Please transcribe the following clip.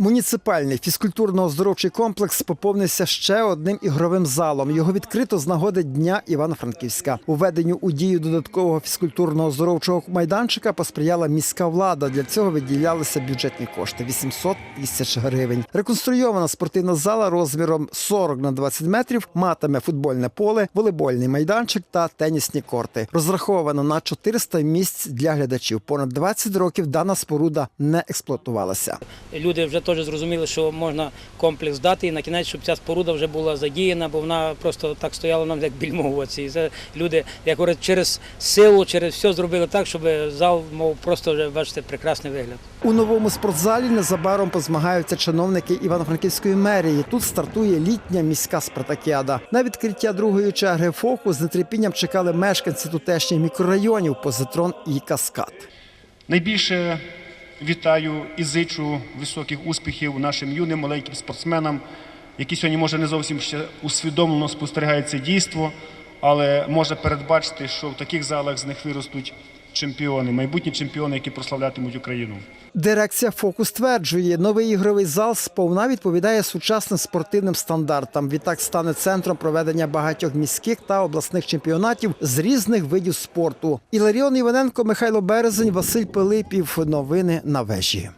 Муніципальний фізкультурно-оздоровчий комплекс поповнився ще одним ігровим залом. Його відкрито з нагоди Дня Івано-Франківська. Уведенню у дію додаткового фізкультурно-оздоровчого майданчика посприяла міська влада. Для цього виділялися бюджетні кошти 800 тисяч гривень. Реконструйована спортивна зала розміром 40 на 20 метрів матиме футбольне поле, волейбольний майданчик та тенісні корти. Розраховано на 400 місць для глядачів. Понад 20 років дана споруда не експлуатувалася. Люди вже теж зрозуміли, що можна комплекс дати і на кінець, щоб ця споруда вже була задіяна, бо вона просто так стояла нам як більмовоці. І це люди, як говорять, через силу, через все зробили так, щоб зал мав просто вже бачите прекрасний вигляд. У новому спортзалі незабаром позмагаються чиновники Івано-Франківської мерії. Тут стартує літня міська спартакіада. На відкриття другої черги фоку з нетерпінням чекали мешканці тутешніх мікрорайонів Позитрон і Каскад. Найбільше вітаю і зичу високих успіхів нашим юним маленьким спортсменам, які сьогодні може не зовсім ще усвідомлено спостерігають це дійство, але може передбачити, що в таких залах з них виростуть чемпіони, майбутні чемпіони, які прославлятимуть Україну. Дирекція фокус стверджує, новий ігровий зал сповна відповідає сучасним спортивним стандартам. Відтак стане центром проведення багатьох міських та обласних чемпіонатів з різних видів спорту. Іларіон Іваненко, Михайло Березень, Василь Пилипів. Новини на вежі.